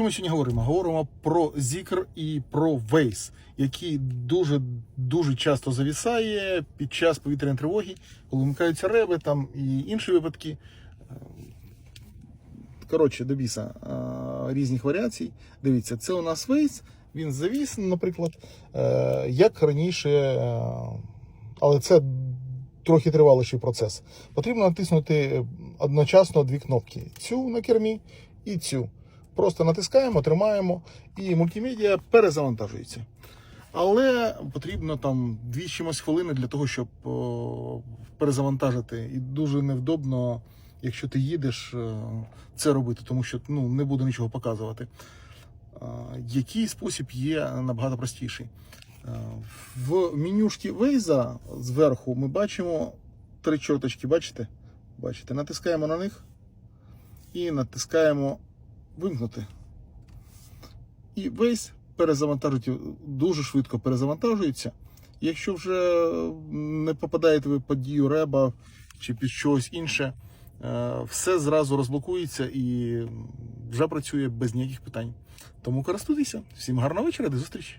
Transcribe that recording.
Ми сьогодні говоримо? Говоримо про Zikr і про Waze, який дуже дуже часто завісає під час повітряної тривоги, коли вмикаються реби там і інші випадки. Коротше, до біса е, різних варіацій. Дивіться, це у нас Waze, він завіс, наприклад, е, як раніше, е, але це трохи триваліший процес. Потрібно натиснути одночасно дві кнопки: цю на кермі і цю. Просто натискаємо, тримаємо, і мультимедіа перезавантажується. Але потрібно там дві чимось хвилини для того, щоб перезавантажити. І дуже невдобно, якщо ти їдеш, е, це робити, тому що ну, не буде нічого показувати. Е, Який спосіб є набагато простіший? Е, В менюшці Waze зверху ми бачимо три чорточки, бачите? Бачите, натискаємо на них і натискаємо вимкнути. І весь перезавантажується дуже швидко перезавантажується. Якщо вже не попадаєте ви під дію реба чи під щось інше, е, все зразу розблокується і вже працює без ніяких питань. Тому користуйтеся. Всім гарного вечора, до зустрічі!